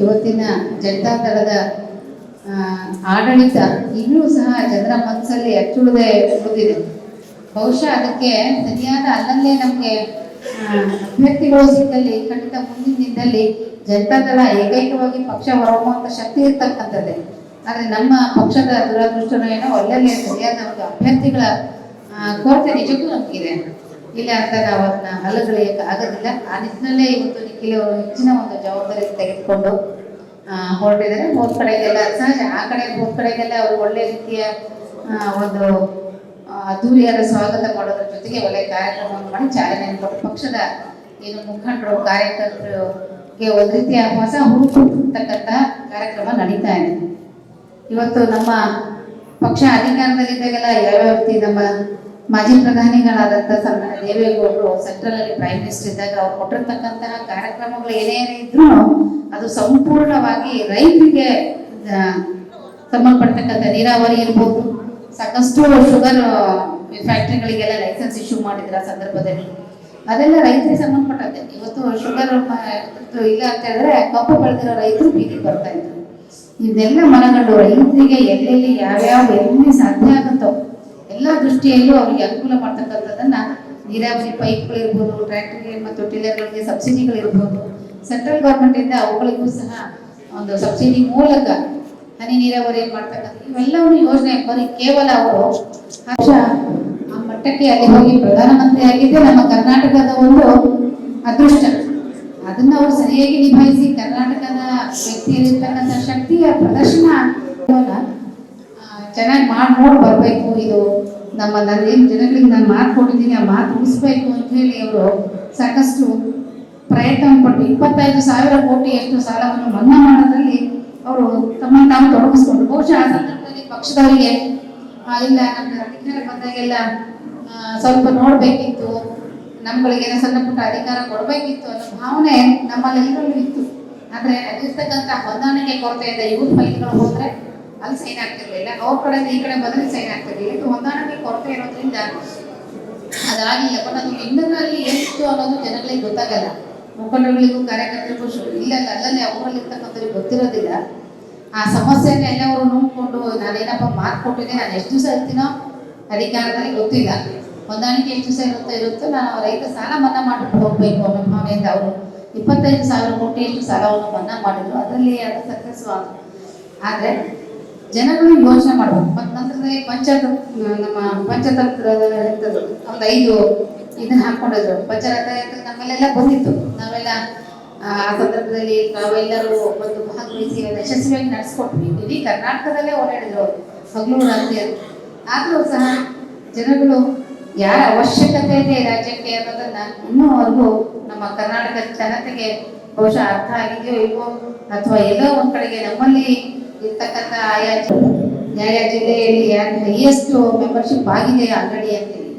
ಇವತ್ತಿನ ಜನತಾ ದಳದ ಆಡಳಿತ ಇನ್ನೂ ಸಹ ಜನರ ಮನಸ್ಸಲ್ಲಿ ಅಚ್ಚುಳದೆ ಉಳಿದಿದೆ. ಬಹುಶಃ ಅದಕ್ಕೆ ಸರಿಯಾದ ಅಲ್ಲಲ್ಲೇ ನಮಗೆ ಅಭ್ಯರ್ಥಿಗಳು ಸಿಕ್ಕಲ್ಲಿ, ಖಂಡಿತ ಮುಂದಿನ ದಿನದಲ್ಲಿ ಜನತಾದಳ ಏಕೈಕವಾಗಿ ಪಕ್ಷ ಹೊರಹೊಮ್ಮುವಂಥ ಶಕ್ತಿ ಇರ್ತಕ್ಕಂಥದ್ದೇ. ಆದರೆ ನಮ್ಮ ಪಕ್ಷದ ದುರದೃಷ್ಟನೋ ಏನೋ ಅಲ್ಲಲ್ಲೇ ಸರಿಯಾದ ಒಂದು ಅಭ್ಯರ್ಥಿಗಳ ಕೊರತೆ ನಿಜಕ್ಕೂ ನಮಗಿದೆ. ಇಲ್ಲ ಅಂತ ನಾವು ಅದನ್ನ ಹಲ್ಲುಗಳಿಯಕ್ಕೆ ಆಗೋದಿಲ್ಲ. ಆ ನಿಟ್ಟಿನಲ್ಲೇ ಇವತ್ತು ನಿಖಿಲ್ ಅವರು ಹೆಚ್ಚಿನ ಒಂದು ಜವಾಬ್ದಾರಿ ತೆಗೆದುಕೊಂಡು ಹೊರಟಿದ್ದಾರೆ. ಮೂರು ಕಡೆಗೆಲ್ಲ ಸಹಜ. ಆ ಕಡೆ, ಮೂರು ಕಡೆಗೆಲ್ಲ ಅವರು ಒಳ್ಳೆ ರೀತಿಯ ಒಂದು ಅದ್ದೂರಿಯಾದ ಸ್ವಾಗತ ಮಾಡೋದ್ರ ಜೊತೆಗೆ ಒಳ್ಳೆ ಕಾರ್ಯಕ್ರಮವನ್ನು ಮಾಡಿ ಚಾಲನೆ ಕೊಟ್ಟು ಪಕ್ಷದ ಏನು ಮುಖಂಡರು ಕಾರ್ಯಕರ್ತರಿಗೆ ಒಂದು ರೀತಿಯ ಹೊಸ ಹುಡುಕತಕ್ಕಂತಹ ಕಾರ್ಯಕ್ರಮ ನಡೀತಾ ಇದೆ. ಇವತ್ತು ನಮ್ಮ ಪಕ್ಷ ಅಧಿಕಾರದಲ್ಲಿದ್ದಾಗೆಲ್ಲ ಯಾವ್ಯಾವ ರೀತಿ ನಮ್ಮ ಮಾಜಿ ಪ್ರಧಾನಿಗಳಾದಂಥ ಸಣ್ಣ ದೇವೇಗೌಡರು ಸೆಂಟ್ರಲ್ ಅಲ್ಲಿ ಪ್ರೈಮ್ ಮಿನಿಸ್ಟರ್ ಇದ್ದಾಗ ಅವ್ರು ಕೊಟ್ಟಿರ್ತಕ್ಕಂತಹ ಕಾರ್ಯಕ್ರಮಗಳು ಏನೇ ಇದ್ರೂ ಅದು ಸಂಪೂರ್ಣವಾಗಿ ರೈತರಿಗೆ ಸಂಬಂಧಪಡ್ತಕ್ಕಂಥ ನೀರಾವರಿ ಇರ್ಬೋದು. ಸಾಕಷ್ಟು ಶುಗರ್ ಫ್ಯಾಕ್ಟ್ರಿಗಳಿಗೆಲ್ಲ ಲೈಸೆನ್ಸ್ ಇಶ್ಯೂ ಮಾಡಿದ್ರ ಸಂದರ್ಭದಲ್ಲಿ. ಅದೆಲ್ಲ ರೈತರಿಗೆ ಸಂಬಂಧಪಟ್ಟಂತೆ ಇವತ್ತು ಶುಗರ್ ಇಲ್ಲ ಅಂತ ಹೇಳಿದ್ರೆ ಕಬ್ಬು ಬೆಳೆದಿರೋ ರೈತರು ಬೀದಿಗೆ ಬರ್ತಾ ಇದ್ರು. ಇದೆಲ್ಲ ಮನಗಂಡು ರೈತರಿಗೆ ಎಲ್ಲೆಲ್ಲಿ ಯಾವ್ಯಾವ ಎಲ್ಲಿ ಸಾಧ್ಯ ಆಗುತ್ತೋ ಎಲ್ಲ ದೃಷ್ಟಿಯಲ್ಲೂ ಅವರಿಗೆ ಅನುಕೂಲ ಮಾಡ್ತಕ್ಕಂಥದ್ದನ್ನ ನೀರಾವರಿ ಪೈಪ್ಗಳಿರ್ಬೋದು ಟ್ರ್ಯಾಕ್ಟರ್ಗೆ ಮತ್ತು ಟಿಲ್ಲರ್ಗಳಿಗೆ ಸಬ್ಸಿಡಿಗಳಿರ್ಬೋದು ಸೆಂಟ್ರಲ್ ಗೌರ್ಮೆಂಟ್ ಇಂದ ಅವುಗಳಿಗೂ ಸಹ ಒಂದು ಸಬ್ಸಿಡಿ ಮೂಲಕ ಹನಿ ನೀರಾವರಿ ಮಾಡ್ತಕ್ಕಂಥ ಇವೆಲ್ಲವನ್ನು ಯೋಜನೆ ಬರೀ ಕೇವಲ ಅವರು ಆ ಮಟ್ಟಕ್ಕೆ ಅಲ್ಲಿ ಹೋಗಿ ಪ್ರಧಾನಮಂತ್ರಿ ಆಗಿದ್ದೆ ನಮ್ಮ ಕರ್ನಾಟಕದ ಒಂದು ಅದೃಷ್ಟ. ಅದನ್ನ ಅವರು ಸರಿಯಾಗಿ ನಿಭಾಯಿಸಿ ಕರ್ನಾಟಕದ ವ್ಯಕ್ತಿಯಲ್ಲಿರ್ತಕ್ಕಂಥ ಶಕ್ತಿಯ ಪ್ರದರ್ಶನ ಚೆನ್ನಾಗಿ ಮಾಡಿ, ನೋಡಿ ಬರಬೇಕು. ಇದು ನಮ್ಮ ನಾನು ಏನು ಜನಗಳಿಗೆ ನಾನು ಮಾತು ಕೊಟ್ಟಿದ್ದೀನಿ, ಆ ಮಾತು ಉಳಿಸ್ಬೇಕು ಅಂತ ಹೇಳಿ ಅವರು ಸಾಕಷ್ಟು ಪ್ರಯತ್ನ ಪಟ್ಟು ಇಪ್ಪತ್ತೈದು ಸಾವಿರ ಕೋಟಿ ಎಷ್ಟು ಸಾಲವನ್ನು ಮನ್ನಾ ಮಾಡೋದ್ರಲ್ಲಿ ಅವರು ತಮ್ಮ ತಾವು ತೊಡಗಿಸ್ಕೊಂಡು. ಬಹುಶಃ ಆ ಸಂದರ್ಭದಲ್ಲಿ ಪಕ್ಷದವರಿಗೆ ಇಲ್ಲ ನಮ್ಮ ಅಧಿಕಾರ ಬಂದಾಗೆಲ್ಲ ಸ್ವಲ್ಪ ನೋಡಬೇಕಿತ್ತು, ನಮ್ಗಳಿಗೆ ಸಣ್ಣ ಪುಟ್ಟ ಅಧಿಕಾರ ಕೊಡಬೇಕಿತ್ತು ಅನ್ನೋ ಭಾವನೆ ನಮ್ಮಲ್ಲಿ ಇತ್ತು. ಆದರೆ ಅಲ್ಲಿರ್ತಕ್ಕಂಥ ಹೊಂದಾಣಿಕೆ ಕೊರತೆ ಇದೆ. ಇವ್ರ ಫೈಲ್ಗಳು ಹೋದ್ರೆ ಅಲ್ಲಿ ಸೈನ್ ಆಗ್ತಿರ್ಲಿಲ್ಲ ಅವ್ರ ಕಡೆ ಈ ಕಡೆ ಬಂದ್ರೆ ಸೈನ್ ಆಗ್ತಿರ್ಲಿಲ್ಲ ಇದು ಹೊಂದಾಣಿಕೆ ಕೊರತೆ ಇರೋದ್ರಿಂದ ಅದಾಗಿಲ್ಲ ಬಟ್ ಅದು ಇನ್ನರಲ್ಲಿ ಏನಿತ್ತು ಅನ್ನೋದು ಜನಗಳಿಗೆ ಗೊತ್ತಾಗಲ್ಲ. ಮುಖಂಡರುಗಳಿಗೂ, ಕಾರ್ಯಕರ್ತರಿಗೂ ಇಲ್ಲ ಅಲ್ಲಲ್ಲಿ ಅವರಲ್ಲಿರ್ತಕ್ಕಂಥವ್ರಿಗೆ ಗೊತ್ತಿರೋದಿಲ್ಲ. ಆ ಸಮಸ್ಯೆನ ಎಲ್ಲ ಅವರು ನೋಡ್ಕೊಂಡು, ನಾನೇನಪ್ಪ ಮಾರ್ಕ್ ಕೊಟ್ಟಿದ್ದೆ, ನಾನು ಎಷ್ಟು ದಿವಸ ಇರ್ತೀನೋ ಅಧಿಕಾರದಲ್ಲಿ ಗೊತ್ತಿಲ್ಲ. ಹೊಂದಾಣಿಕೆ ಎಷ್ಟು ದಿವಸ ಇರುತ್ತೋ ಇರುತ್ತೋ ನಾನು ರೈತ ಸಾಲ ಮನ್ನಾ ಮಾಡಿಬಿಟ್ಟು ಹೋಗ್ಬೇಕು. ಅನ್ನೋ ಭಾವನೆಯಿಂದ ಅವರು ಇಪ್ಪತ್ತೈದು ಸಾವಿರ ಕೋಟಿಯಷ್ಟು ಸಾಲವನ್ನು ಮನ್ನಾ ಮಾಡಿದ್ರು. ಅದರಲ್ಲಿ ಅದು ಸಕ್ಸಸ್ ಆದರೆ ಜನಗಳು ಯೋಚನೆ ಮಾಡಬೇಕು. ಮತ್ತು ನಂತರದಲ್ಲಿ ಪಂಚಾಯತ್, ನಮ್ಮ ಪಂಚತಂತ್ರ ಇರ್ತದೆ ಒಂದು ಐದು ಇದನ್ನ ಹಾಕೊಂಡಿದ್ರು ಪಂಚರಥ ನಮ್ಮಲ್ಲೆಲ್ಲ ಬಂದಿತ್ತು. ನಾವೆಲ್ಲ, ಆ ಸಂದರ್ಭದಲ್ಲಿ ನಾವೆಲ್ಲರೂ ಒಂದು ಭಾಗವಹಿಸಿ ಯಶಸ್ವಿಯಾಗಿ ನಡೆಸ್ಕೊಟ್ವಿ. ಇಡೀ ಕರ್ನಾಟಕದಲ್ಲೇ ಓಡಾಡಿದ್ರು ಹಗಲು ರಾತ್ರಿ. ಆದರೂ ಸಹ ಜನಗಳು ಯಾರ ಅವಶ್ಯಕತೆ ಇದೆ ರಾಜ್ಯಕ್ಕೆ ಅನ್ನೋದನ್ನ ಇನ್ನೂವರೆಗೂ ನಮ್ಮ ಕರ್ನಾಟಕದ ಜನತೆಗೆ ಬಹುಶಃ ಅರ್ಥ ಆಗಿದೆಯೋ ಇಲ್ವೋ ಅಥವಾ ಎಲ್ಲೋ ಒಂದ್ ಕಡೆಗೆ ನಮ್ಮಲ್ಲಿ ಇರ್ತಕ್ಕಂಥ ಆಯಾ ಆಯಾ ಜಿಲ್ಲೆಯಲ್ಲಿ ಹೈಯೆಸ್ಟ್ ಮೆಂಬರ್ಶಿಪ್ ಆಗಿದೆ ಆಲ್ರೆಡಿ ಅಂತೇಳಿ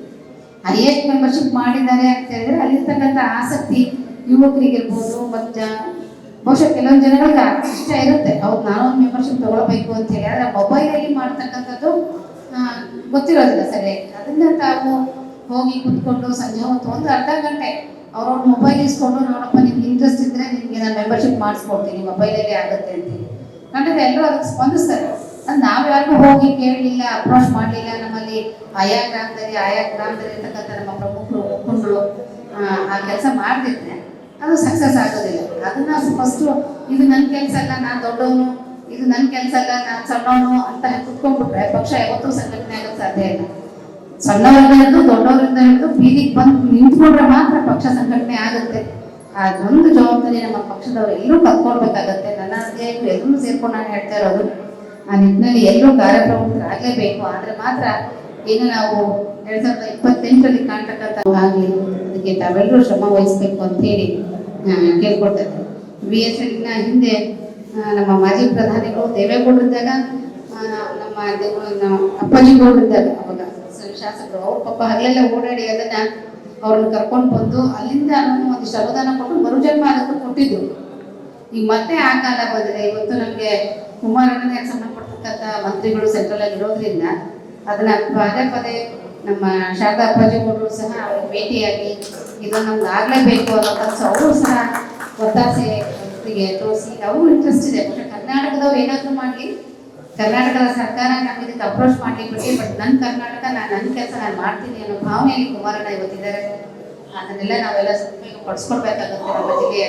ಹೈಯೆಸ್ಟ್ ಮೆಂಬರ್ಶಿಪ್ ಮಾಡಿದ್ದಾರೆ ಅಂತ ಹೇಳಿದ್ರೆ ಅಲ್ಲಿರ್ತಕ್ಕಂಥ ಆಸಕ್ತಿ ಯುವಕರಿಗೆ ಇರ್ಬೋದು ಮತ್ತು ಬಹುಶಃ ಕೆಲವೊಂದು ಜನಗಳಿಗೆ ಇಷ್ಟ ಇರುತ್ತೆ. ಅವ್ರು ನಾನೊಂದು ಮೆಂಬರ್ಶಿಪ್ ತಗೊಳ್ಬೇಕು ಅಂತ ಹೇಳಿ. ಆದ್ರೆ ಮೊಬೈಲಲ್ಲಿ ಮಾಡ್ತಕ್ಕಂಥದ್ದು ಗೊತ್ತಿರೋದಿಲ್ಲ ಸರಿಯಾಗಿ. ಅದನ್ನ ತಾವು ಹೋಗಿ ಕುತ್ಕೊಂಡು ಸಂಜೆ ಹೊತ್ತು ಒಂದು ಅರ್ಧ ಗಂಟೆ ಅವ್ರವ್ರ ಮೊಬೈಲ್ ಇಸ್ಕೊಂಡು, ನೋಡಪ್ಪ, ನಿಮ್ಗೆ ಇಂಟ್ರೆಸ್ಟ್ ಇದ್ರೆ ನಿಮಗೆ ನಾನು ಮೆಂಬರ್ಶಿಪ್ ಮಾಡಿಸ್ಕೊಡ್ತೀನಿ ಮೊಬೈಲಲ್ಲಿ ಆಗುತ್ತೆ ಅಂತೀನಿ ಖಂಡಿತ ಎಲ್ಲರೂ ಅದಕ್ಕೆ ಸ್ಪಂದಿಸ್ತಾರೆ. ಅದು ನಾವು ಯಾರಿಗೂ ಹೋಗಿ ಕೇಳಲಿಲ್ಲ ಅಪ್ರೋಚ್ ಮಾಡಲಿಲ್ಲ, ನಮ್ಮಲ್ಲಿ ಆಯಾ ಗ್ರಾಮದಲ್ಲಿ ಆಯಾ ಗ್ರಾಮದಲ್ಲಿ ಇರ್ತಕ್ಕಂಥ ನಮ್ಮ ಪ್ರಮುಖರು, ಮುಖಂಡರು, ಆ ಕೆಲಸ ಮಾಡ್ತಿದ್ರೆ ಅದು ಸಕ್ಸಸ್ ಆಗೋದಿಲ್ಲ. ಅದನ್ನ ಫಸ್ಟು ಇದು ನನ್ನ ಕೆಲಸ ಅಲ್ಲ, ನಾನು ದೊಡ್ಡವನು, ಇದು ನನ್ನ ಕೆಲಸ ಅಲ್ಲ, ನಾನು ಸಣ್ಣವನು ಅಂತ ಕುತ್ಕೊಂಡ್ಬಿಟ್ರೆ ಪಕ್ಷ ಯಾವತ್ತೂ ಸಂಘಟನೆ ಆಗೋದು ಸಾಧ್ಯ ಇಲ್ಲ. ಸಣ್ಣವರಿಂದ ಹಿಡಿದು ದೊಡ್ಡವರಿಂದ ಹಿಡಿದು ಬೀದಿಗೆ ಬಂದು ನಿಂತ್ಕೊಂಡ್ರೆ ಮಾತ್ರ ಪಕ್ಷ ಸಂಘಟನೆ ಆಗುತ್ತೆ. ಅದೊಂದು ಜವಾಬ್ದಾರಿ ನಮ್ಮ ಪಕ್ಷದವರು ಎಲ್ಲರೂ ಕತ್ಕೊಳ್ಬೇಕಾಗತ್ತೆ ನನ್ನ ಅಧ್ಯಕ್ಷರು ಎಲ್ಲರೂ ಸೇರ್ಕೊಂಡು ನಾನು ಹೇಳ್ತಾ ಇರೋದು ಆ ನಿಟ್ಟಿನಲ್ಲಿ ಎಲ್ಲರೂ ಕಾರ್ಯಪ್ರವೃತ್ತರಾಗಲೇಬೇಕು. ಆದ್ರೆ ಮಾತ್ರ ಏನು ನಾವು ಎರಡ್ ಸಾವಿರದ ಇಪ್ಪತ್ತೆಂಟರಲ್ಲಿ ಕಾಣ್ತಕ್ಕಂಥ ಆಗಲಿ ಅದಕ್ಕೆ ತಾವೆಲ್ಲರೂ ಶ್ರಮ ವಹಿಸ್ಬೇಕು ಅಂತ ಹೇಳಿ ಆ, ಕೇಳ್ಕೊಳ್ತಾ ಬಿ ಎಸ್ ಎಲ್ನ ಹಿಂದೆ ನಮ್ಮ ಮಾಜಿ ಪ್ರಧಾನಿಗಳು ದೇವೇಗೌಡರಿದ್ದಾಗ ಆ, ನಮ್ಮ ನಮ್ಮ ಅಪ್ಪಾಜಿ ಗೌಡರಿದ್ದಾಗ ಅವಾಗ. ಶಾಸಕರು ಅವ್ರ ಪಾಪ ಹಗಲೆಲ್ಲ ಓಡಾಡಿ ಅದನ್ನ ಅವ್ರನ್ನ ಕರ್ಕೊಂಡು ಬಂದು ಅಲ್ಲಿಂದ ಒಂದು ಅನುದಾನ ಕೊಟ್ಟು ಮರುಜನ್ಮ ಅದಕ್ಕೆ ಕೊಟ್ಟಿದ್ರು ಈಗ ಮತ್ತೆ ಆ ಕಾಲ ಬಂದಿದೆ. ಇವತ್ತು ನಮಗೆ ಕುಮಾರಣ್ಣನಿಗೆ ಕೊಡ್ತಕ್ಕಂಥ ಮಂತ್ರಿಗಳು ಸೆಂಟ್ರಲ್ ಆಗಿ ಇರೋದ್ರಿಂದ ಅದನ್ನ ಪದೇ ಪದೇ ನಮ್ಮ ಶಾರದಾ ಅಪ್ಪಾಜಿ ಸಹ ಅವ್ರಿಗೆ ಭೇಟಿಯಾಗಿ ಇದು ನಮ್ಗೆ ಆಗಲೇಬೇಕು ಅನ್ನೋದು ಅವರು ಸಹ ಒತ್ತಾಸೆ ತೋರಿಸಿ ನಾವು ಇಂಟ್ರೆಸ್ಟ್ ಇದೆ. ಕರ್ನಾಟಕದವ್ರು ಏನಾದರೂ ಮಾಡಲಿ. ಕರ್ನಾಟಕದ ಸರ್ಕಾರ ನಮ್ಗೆ ಇದಕ್ಕೆ ಅಪ್ರೋಚ್ ಮಾಡ್ಲಿಕ್ಕೆ ಬಟ್ ನನ್ನ ಕರ್ನಾಟಕ ನಾನು ನನ್ನ ಕೆಲಸ ನಾನು ಮಾಡ್ತೀನಿ ಅನ್ನೋ ಭಾವನೆಯಲ್ಲಿ ಕುಮಾರಣ್ಣ ಇವತ್ತಿದ್ದಾರೆ. ಅದನ್ನೆಲ್ಲ ನಾವೆಲ್ಲ ಸದುಪಯೋಗ ಪಡಿಸ್ಕೊಳ್ಬೇಕಾಗುತ್ತೆ ನಮ್ಮ ಜಿಲ್ಲೆಯ